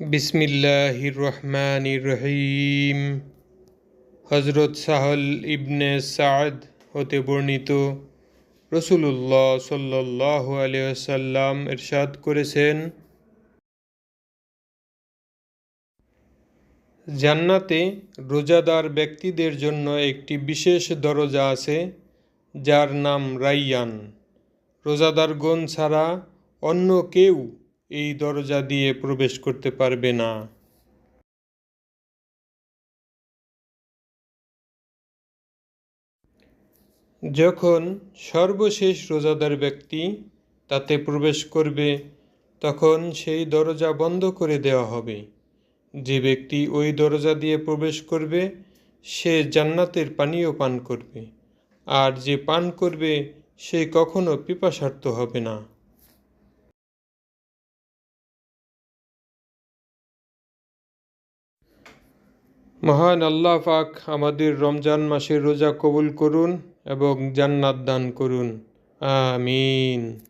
বিসমিল্লাহির রহমানির রহিম। হজরত সাহল ইবনে সাদ হতে বর্ণিত রসুলুল্লাহ সাল্লাহ আলিয়াল্লাম এরশাদ করেছেন, জান্নাতে রোজাদার ব্যক্তিদের জন্য একটি বিশেষ দরজা আছে, যার নাম রাইয়ান। রোজাদারগণ ছাড়া অন্য কেউ এই দরজা দিয়ে প্রবেশ করতে পারবে না। যখন সর্বশেষ রোজাদার ব্যক্তি তাতে প্রবেশ করবে, তখন সেই দরজা বন্ধ করে দেওয়া হবে। যে ব্যক্তি ওই দরজা দিয়ে প্রবেশ করবে, সে জান্নাতের পানীয় পান করবে। আর যে পান করবে, সে কখনো পিপাসার্থ হবে না। মহান আল্লাহ পাক আমাদের রমজান মাসের রোজা কবুল করুন এবং জান্নাত দান করুন। আমিন।